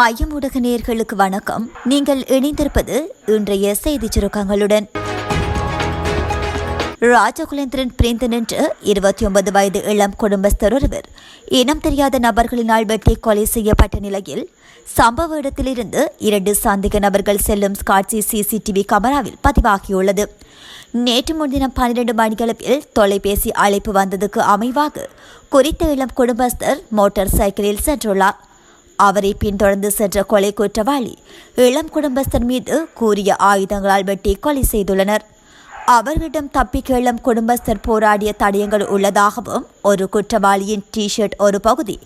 மையம் ஊடக நேர்களுக்கு வணக்கம். நீங்கள் இணைந்திருப்பது இன்றைய செய்திச் சுருக்கங்களுடன். ராஜகுலேந்திரன் பிரிந்தன் நின்று இருபத்தி ஒன்பது வயது இளம் குடும்பஸ்தர் ஒருவர் இனம் தெரியாத நபர்களினால் வெட்டி கொலை செய்யப்பட்ட நிலையில் சம்பவ இடத்திலிருந்து இரண்டு சந்தேக நபர்கள் செல்லும் காட்சி சிசிடிவி கேமராவில் பதிவாகியுள்ளது. நேற்று முன்தினம் பன்னிரண்டு மணியளவில் தொலைபேசி அழைப்பு வந்ததுக்கு அமைவாக குறித்த இளம் குடும்பஸ்தர் மோட்டார் சைக்கிளில் சென்றுள்ளார். அவரை பின்தொடர்ந்து சென்ற கொலை குற்றவாளி இளம் குடும்பஸ்தர் மீது கூறிய ஆயுதங்களால் வெட்டி கொலை செய்துள்ளனர். அவர்களிடம் தப்பிக்க இளம் குடும்பஸ்தர் போராடிய தடயங்கள் உள்ளதாகவும் ஒரு குற்றவாளியின் டி ஷர்ட் ஒரு பகுதி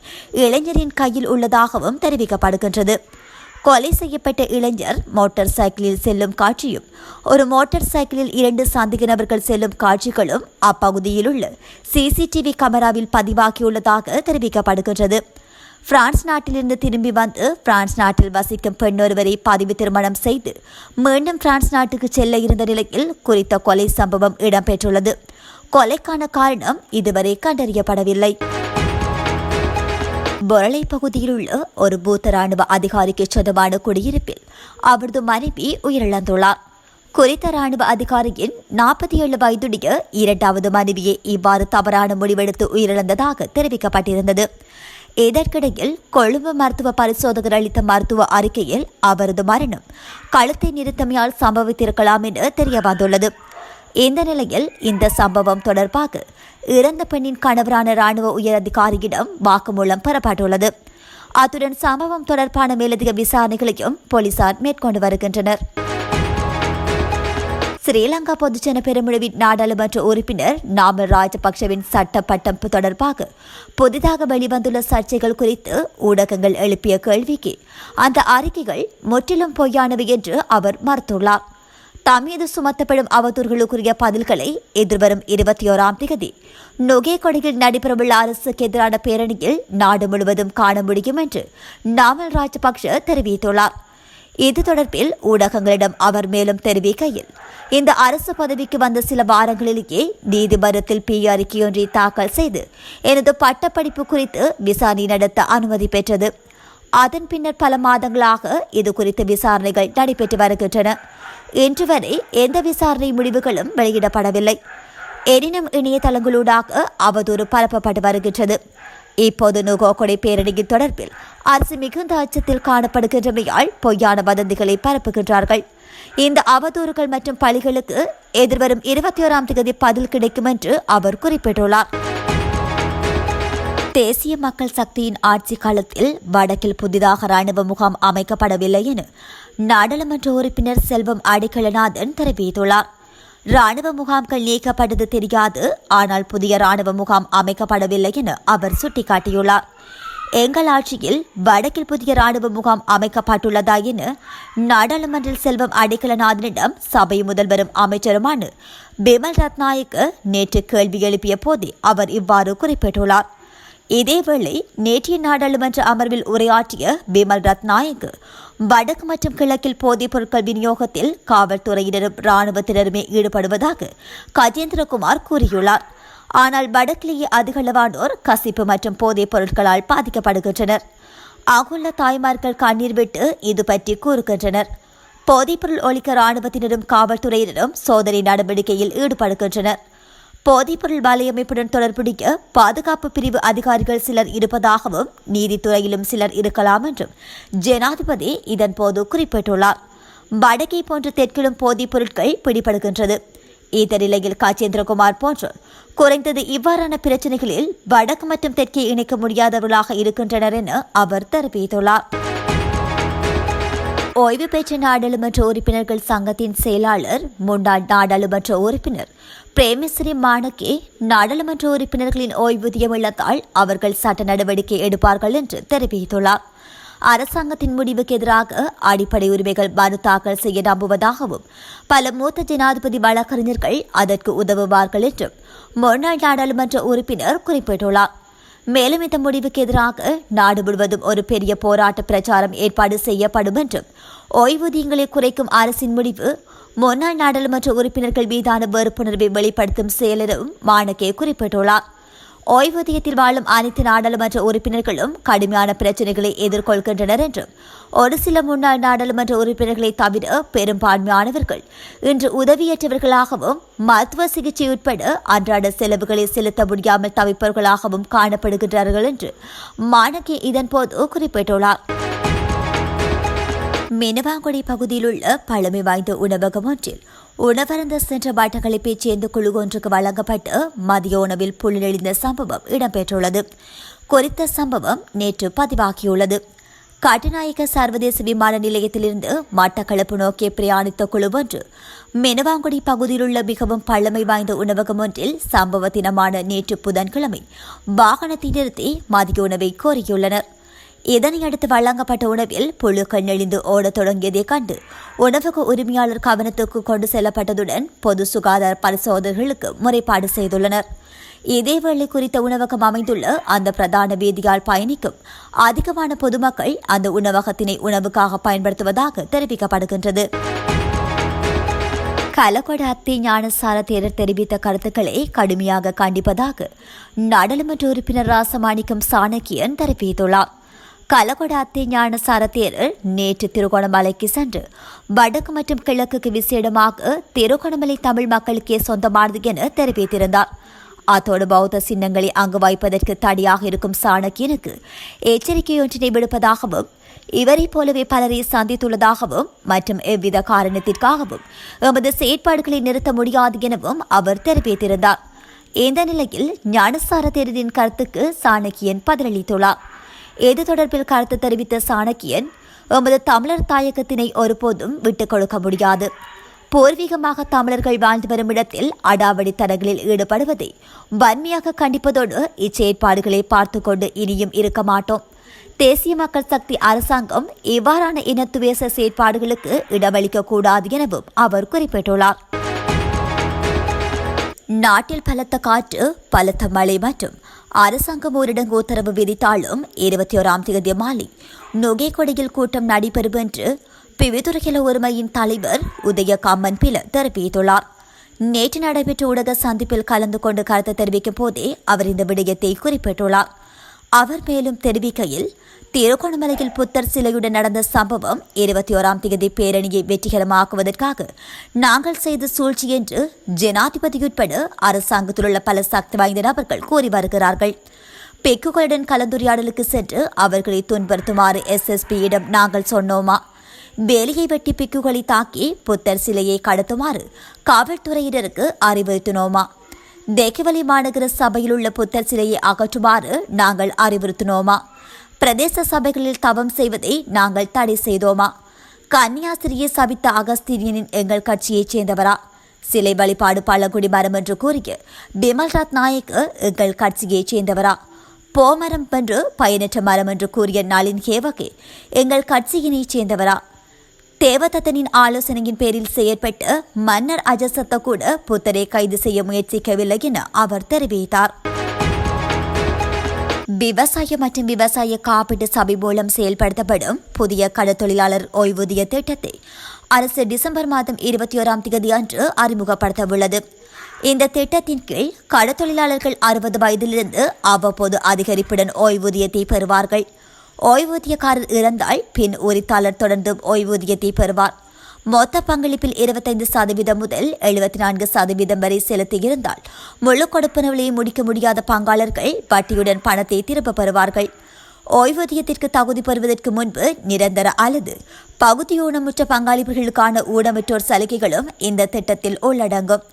இளைஞரின் கையில் உள்ளதாகவும் தெரிவிக்கப்படுகின்றது. கொலை செய்யப்பட்ட இளைஞர் மோட்டார் சைக்கிளில் செல்லும் காட்சியும் ஒரு மோட்டார் சைக்கிளில் இரண்டு சந்தேக நபர்கள் செல்லும் காட்சிகளும் அப்பகுதியில் உள்ள சிசிடிவி கேமராவில் பதிவாகியுள்ளதாக தெரிவிக்கப்படுகின்றது. பிரான்ஸ் நாட்டிலிருந்து திரும்பி வந்து பிரான்ஸ் நாட்டில் வசிக்கும் பெண் ஒருவரை பதிவு திருமணம் செய்து மீண்டும் பிரான்ஸ் நாட்டுக்கு செல்ல இருந்த நிலையில் குறித்த கொலை சம்பவம் இடம்பெற்றுள்ளது. கொலைக்கான காரணம் இதுவரை கண்டறியப்படவில்லை. பொரளை பகுதியில் உள்ள ஒரு பூத்த ராணுவ அதிகாரிக்கு சொந்தமான குடியிருப்பில் அவரது மனைவி உயிரிழந்துள்ளார். குறித்த ராணுவ அதிகாரியின் நாற்பத்தி ஏழு வயதுடைய இரண்டாவது மனைவியை இவ்வாறு தவறான முடிவெடுத்து உயிரிழந்ததாக தெரிவிக்கப்பட்டிருந்தது. இதற்கிடையில் கொழும்பு மருத்துவ பரிசோதகர் அளித்த மருத்துவ அறிக்கையில் அவரது மரணம் கழுத்தை நிறுத்தமையால் சம்பவித்திருக்கலாம் என தெரிய வந்துள்ளது. இந்த நிலையில் இந்த சம்பவம் தொடர்பாக இறந்த பெண்ணின் கணவரான ராணுவ உயர் அதிகாரியிடம் வாக்குமூலம் பெறப்பட்டுள்ளது. அத்துடன் சம்பவம் தொடர்பான மேலதிக விசாரணைகளையும் போலீசார் மேற்கொண்டு வருகின்றனர். ஸ்ரீலங்கா பொதுஜன பெருமுழுவின் நாடாளுமன்ற உறுப்பினர் நாமல் ராஜபக்சவின் சட்ட பட்டம் தொடர்பாக புதிதாக வெளிவந்துள்ள சர்ச்சைகள் குறித்து ஊடகங்கள் எழுப்பிய கேள்விக்கு அந்த அறிக்கைகள் முற்றிலும் பொய்யானவை என்று அவர் மறுத்துள்ளார். தமீது சுமத்தப்படும் அவதூறுகளுக்குரிய பதில்களை எதிர்வரும் இருபத்தி ஓராம் தேதி நுகேகொடையில் நடைபெறவுள்ள அரசுக்கு எதிரான பேரணியில் நாடு முழுவதும் காண முடியும் என்று நாமல் ராஜபக்ஷ தெரிவித்துள்ளார். இது தொடர்பில் ஊடகங்களிடம் அவர் மேலும் தெரிவிக்கையில் இந்த அரசு பதவிக்கு வந்த சில வாரங்களிலேயே நீதிமன்றத்தில் பி அறிக்கையொன்றை தாக்கல் செய்து எனது பட்டப்படிப்பு குறித்து விசாரணை நடத்த அனுமதி பெற்றது. அதன் பின்னர் பல மாதங்களாக இது குறித்த விசாரணைகள் நடைபெற்று வருகின்றன. இன்று வரை எந்த விசாரணை முடிவுகளும் வெளியிடப்படவில்லை. எனினும் இணையதளங்களூடாக அவதூறு பரப்பப்பட்டு வருகின்றது. இப்போது நுகோகொடை பேரணியின் தொடர்பில் அரசு மிகுந்த அச்சத்தில் காணப்படுகின்றமையால் பொய்யான வதந்திகளை பரப்புகின்றார்கள். இந்த அவதூறுகள் மற்றும் பழிகளுக்கு எதிர்வரும் இருபத்தி ஓராம் தேதி பதில் கிடைக்கும் என்று அவர் குறிப்பிட்டுள்ளார். தேசிய மக்கள் சக்தியின் ஆட்சி காலத்தில் வடக்கில் புதிதாக ராணுவ முகாம் அமைக்கப்படவில்லை என நாடாளுமன்ற உறுப்பினர் செல்வம் அடிக்கலநாதன் தெரிவித்துள்ளார். ராணுவ முகாம்கள் நீக்கப்பட்டது தெரியாது. ஆனால் புதிய ராணுவ முகாம் அமைக்கப்படவில்லை என அவர் சுட்டிக்காட்டியுள்ளார். எங்கள் ஆட்சியில் வடக்கில் புதிய ராணுவ முகாம் அமைக்கப்பட்டுள்ளதா என நாடாளுமன்றில் செல்வம் அடிக்கலநாதனிடம் சபை முதல்வரும் அமைச்சருமான பிமல் ரத்நாயக்கு நேற்று கேள்வி எழுப்பிய போதே அவர் இவ்வாறு குறிப்பிட்டுள்ளார். இதேவேளை நேற்றைய நாடாளுமன்ற அமர்வில் உரையாற்றிய பிமல் ரத்நாயக்கு வடக்கு மற்றும் கிழக்கில் போதைப் பொருட்கள் விநியோகத்தில் காவல்துறையினரும் இராணுவத்தினருமே ஈடுபடுவதாக கஜேந்திரகுமார் கூறியுள்ளார். ஆனால் வடக்கிலேயே அதிகளவானோர் கசிப்பு மற்றும் போதைப் பொருட்களால் பாதிக்கப்படுகின்றனர். அங்குள்ள தாய்மார்கள் கண்ணீர் விட்டு இது பற்றி கூறுகின்றனர். போதைப்பொருள் ஒழிக்க இராணுவத்தினரும் காவல்துறையினரும் சோதனை நடவடிக்கையில் ஈடுபடுகின்றனர். போதைப்பொருள் வலையமைப்புடன் தொடர்புடைய பாதுகாப்பு பிரிவு அதிகாரிகள் சிலர் இருப்பதாகவும் நீதித்துறையிலும் சிலர் இருக்கலாம் என்றும் ஜனாதிபதி இதன்போது குறிப்பிட்டுள்ளார். வடக்கை போன்ற தெற்கிலும் போதைப் பொருட்கள் பிடிபடுகின்றது. இந்த நிலையில் காச்சேந்திரகுமார் போன்றோர் குறைந்தது இவ்வாறான பிரச்சனைகளில் வடக்கு மற்றும் தெற்கை இணைக்க முடியாதவர்களாக இருக்கின்றனர் என அவர் தெரிவித்துள்ளார். ஓய்வு பெற்ற நாடாளுமன்ற உறுப்பினர்கள் சங்கத்தின் செயலாளர் முன்னாள் நாடாளுமன்ற உறுப்பினர் பிரேமஸ்ரீ மாணக்கே நாடாளுமன்ற உறுப்பினர்களின் ஓய்வூதியம் இழந்தால் அவர்கள் சட்ட நடவடிக்கை எடுப்பார்கள் என்று தெரிவித்துள்ளார். அரசாங்கத்தின் முடிவுக்கு எதிராக அடிப்படை உரிமைகள் மனு தாக்கல் செய்ய நம்புவதாகவும் பல மூத்த ஜனாதிபதி வழக்கறிஞர்கள் அதற்கு உதவுவார்கள் என்றும் முன்னாள் நாடாளுமன்ற உறுப்பினர் குறிப்பிட்டுள்ளார். மேலும் இந்த முடிவுக்கு எதிராக நாடு முழுவதும் ஒரு பெரிய போராட்ட பிரச்சாரம் ஏற்பாடு செய்யப்படும் என்றும் ஓய்வூதியங்களை குறைக்கும் அரசின் முடிவு முன்னாள் நாடாளுமன்ற உறுப்பினர்கள் மீதான வெறுப்புணர்வை வெளிப்படுத்தும் செயலரும் மாணக்கே குறிப்பிட்டுள்ளார். ஓய்வூதியத்தில் வாழும் அனைத்து நாடாளுமன்ற உறுப்பினர்களும் கடுமையான பிரச்சினைகளை எதிர்கொள்கின்றனர் என்றும் ஒரு சில முன்னாள் நாடாளுமன்ற உறுப்பினர்களை தவிர பெரும்பான்மையானவர்கள் இன்று உதவியற்றவர்களாகவும் மருத்துவ சிகிச்சை உட்பட அன்றாட செலவுகளை செலுத்த முடியாமல் தவிப்பவர்களாகவும் காணப்படுகின்றார்கள் என்று மாணக்கி இதன்போது குறிப்பிட்டுள்ளார். மினவாங்குடி பகுதியில் உள்ள பழமை வாய்ந்த உணவகம் ஒன்றில் உணவருந்த சென்ற வட்டக்களிப்பைச் சேர்ந்த குழு ஒன்றுக்கு வழங்கப்பட்டு மதிய உணவில் புல்லெழிந்த சம்பவம் இடம்பெற்றுள்ளது. குறித்த சம்பவம் நேற்று பதிவாகியுள்ளது. கட்டுநாயக்க சர்வதேச விமான நிலையத்திலிருந்து மட்டக்களப்பு நோக்கி பிரயாணித்த குழு ஒன்று மெனவாங்குடி பகுதியிலுள்ள மிகவும் பழமை வாய்ந்த உணவகம் ஒன்றில் சம்பவ தினமான நேற்று புதன்கிழமை வாகனத்தை நிறுத்தி மதிய உணவை கோரியுள்ளனர். இதனையடுத்து வழங்கப்பட்ட உணவில் புழுக்கள் நெளிந்து ஓடத் தொடங்கியதைக் கண்டு உணவக உரிமையாளர் கவனத்துக்கு கொண்டு செல்லப்பட்டதுடன் பொது சுகாதார பரிசோதனைகளுக்கு முறைப்பாடு செய்துள்ளனர். இதேவேளை குறித்த உணவகம் அமைந்துள்ள அந்த பிரதான வீதியால் பயணிக்கும் அதிகமான பொதுமக்கள் அந்த உணவகத்தினை உணவுக்காக பயன்படுத்துவதாக தெரிவிக்கப்படுகின்றது. கலகொட அத்தி ஞானசார தேரர் தெரிவித்த கருத்துக்களை கடுமையாக கண்டிப்பதாக நாடாளுமன்ற உறுப்பினர் ராசமாணிக்கம் சாணக்கியன் தெரிவித்துள்ளார். கலகொட அத்திஞான தேரர் நேற்று திருகோணமலைக்கு சென்று வடக்கு மற்றும் கிழக்குக்கு விசேடமாக திருகோணமலை தமிழ் மக்களுக்கே சொந்தமானது என தெரிவித்திருந்தார் அத்தோடு பௌத்த சின்னங்களை அங்கு வைப்பதற்கு தடையாக இருக்கும் சாணக்கியனுக்கு எச்சரிக்கையொன்றினை விடுப்பதாகவும் இவரை போலவே பலரை சந்தித்துள்ளதாகவும் மற்றும் எவ்வித காரணத்திற்காகவும் எமது செயற்பாடுகளை நிறுத்த முடியாது எனவும் அவர் தெரிவித்திருந்தார் இந்த நிலையில் ஞானசார தேர்தலின் கருத்துக்கு சாணக்கியன் பதிலளித்துள்ளார் இது தொடர்பில் கருத்து தெரிவித்த சாணக்கியன்? எமது தமிழர் தாயகத்தினை ஒருபோதும் விட்டுக் கொடுக்க முடியாது. பூர்வீகமாக தமிழர்கள் வாழ்ந்து வரும் இடத்தில் அடாவடி தடங்களில் ஈடுபடுவதை வன்மையாக கண்டிப்பதோடு இச்செயற்பாடுகளை பார்த்து கொண்டு இனியும் இருக்க மாட்டோம். தேசிய மக்கள் சக்தி அரசாங்கம் இவ்வாறான இனத்துவேச செயற்பாடுகளுக்கு இடமளிக்க கூடாது எனவும் அவர் குறிப்பிட்டுள்ளார். நாட்டில் பலத்த காற்று பலத்த மழை மற்றும் அரசாங்கம் ஊரடங்கு உத்தரவு விதித்தாலும் இருபத்தி ஓராம் தேதி மாலை நுகைக்கொடையில் கூட்டம் நடைபெறும் என்று பிவிதுரகில ஒருமையின் தலைவர் உதயகாமன் பில தெரிவித்துள்ளார். நேற்று நடைபெற்ற ஊடக சந்திப்பில் கலந்து கொண்டு கருத்து தெரிவிக்கும் போதே அவர் இந்த விடயத்தை குறிப்பிட்டுள்ளார். அவர் மேலும் தெரிவிக்கையில் திருகோணமலையில் புத்தர் சிலையுடன் நடந்த சம்பவம் இருபத்தி ஓராம் தேதி பேரணியை வெற்றிகரமாக்குவதற்காக நாங்கள் செய்த சூழ்ச்சி என்று ஜனாதிபதி உட்பட அரசாங்கத்தில் உள்ள பல சக்தி வாய்ந்த நபர்கள் கூறி வருகிறார்கள். பெக்குகளுடன் கலந்துரையாடலுக்கு சென்று அவர்களை துன்புறுத்துமாறு எஸ்எஸ்பியிடம் நாங்கள் சொன்னோமா? வேலையை வெட்டி பிக்குகளை தாக்கி புத்தர் சிலையை கடத்துமாறு காவல்துறையினருக்கு அறிவுறுத்தினோமா? தேக்கவலி மாநகர சபையில் உள்ள புத்தர் சிலையை அகற்றுமாறு நாங்கள் அறிவுறுத்தினோமா? பிரதேச சபைகளில் தவம் செய்வதை நாங்கள் தடை செய்தோமா? கன்னியாசிரியை சபித்த அகஸ்தீரியனின் எங்கள் கட்சியைச் சேர்ந்தவரா? சிலை வழிபாடு பழங்குடி மரம் என்று கூறிய பிமல்ராத் நாயக் எங்கள் கட்சியைச் சேர்ந்தவரா? போமரம் என்று பயனற்ற மரம் என்று கூறிய நளின் ஹேவகே எங்கள் கட்சியினைச் சேர்ந்தவரா? தேவதத்தனின் ஆலோசனையின் பேரில் செயற்பட்டு மன்னர் அஜசத்த கூட புத்தரை கைது செய்ய முயற்சிக்கவில்லை என அவர் தெரிவித்தார். விவசாய மற்றும் விவசாய காப்பீட்டு சபை மூலம் செயல்படுத்தப்படும் புதிய கடத்தொழிலாளர் ஓய்வூதிய திட்டத்தை அரசு டிசம்பர் மாதம் இருபத்தி ஓராம் தேதி அன்று அறிமுகப்படுத்த உள்ளது இந்த திட்டத்தின் கீழ் கடத்தொழிலாளர்கள் அறுபது வயதிலிருந்து அவ்வப்போது அதிகரிப்புடன் ஓய்வூதியத்தை பெறுவார்கள். ஓய்வூதியக்காரர் இறந்தால் பின் உரித்தாளர் தொடர்ந்தும் ஓய்வூதியத்தை பெறுவார். மொத்த பங்களிப்பில் இருபத்தைந்து சதவீதம் முதல் எழுபத்தி நான்கு சதவீதம் வரை செலுத்தியிருந்தால் முழு கொடுப்பனவுகளை முடிக்க முடியாத பங்காளர்கள் வட்டியுடன் பணத்தை திரும்ப பெறுவார்கள். ஓய்வூதியத்திற்கு தகுதி பெறுவதற்கு முன்பு நிரந்தர அல்லது பகுதி ஊனமுற்ற பங்காளிப்புகளுக்கான ஊனமுற்றோர் சலுகைகளும் இந்த திட்டத்தில் உள்ளடங்கும்.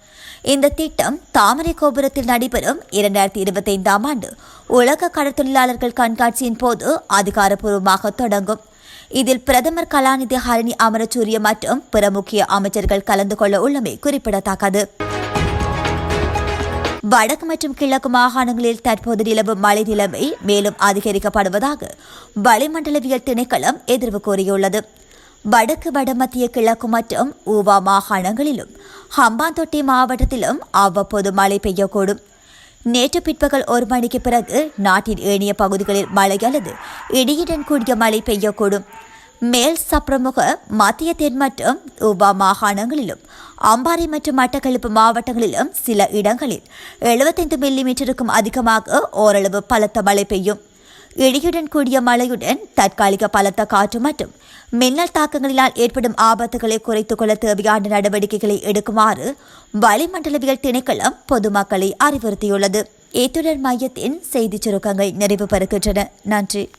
இந்த திட்டம் தாமரை கோபுரத்தில் நடைபெறும் இரண்டாயிரத்தி இருபத்தி ஐந்தாம் ஆண்டு. உலக கடற்தொழிலாளர்கள் கண்காட்சியின் போது அதிகாரப்பூர்வமாக தொடங்கும். இதில் பிரதமர் கலாநிதி ஹரணி அமரசூரிய மற்றும் பிற முக்கிய அமைச்சர்கள் கலந்து கொள்ள உள்ளமை குறிப்பிடத்தக்கது. வடக்கு மற்றும் கிழக்கு மாகாணங்களில் தற்போது நிலவும் மழை நிலைமை மேலும் அதிகரிக்கப்படுவதாக வளிமண்டலவியல் திணைக்களம் எதிர்வு கூறியுள்ளது. வடக்கு வடமத்திய கிழக்கு மற்றும் ஊவா மாகாணங்களிலும் ஹம்பாந்தொட்டி மாவட்டத்திலும் அவ்வப்போது மழை பெய்யக்கூடும். நேற்று பிற்பகல் ஒரு மணிக்கு பிறகு நாட்டின் ஏனைய பகுதிகளில் மழை அல்லது இடியுடன் கூடிய மழை பெய்யக்கூடும். மேல் சப்ரமுக மத்திய தென் மற்றும் உபா மாகாணங்களிலும் அம்பாறை மற்றும் மட்டக்களப்பு மாவட்டங்களிலும் சில இடங்களில் 75 மில்லிமீட்டருக்கும் அதிகமாக ஓரளவு பலத்த மழை பெய்யும். இடியுடன் கூடிய மழையுடன் தற்காலிக பலத்த காற்று மற்றும் மின்னல் தாக்கங்களினால் ஏற்படும் ஆபத்துகளை குறைத்துக் கொள்ள தேவையான நடவடிக்கைகளை எடுக்குமாறு வளிமண்டலவியல் திணைக்களம் பொதுமக்களை அறிவுறுத்தியுள்ளது. இத்துடன் மையத்தின் செய்திச் சுருக்கங்கள் நிறைவு பெறுகின்றன நன்றி.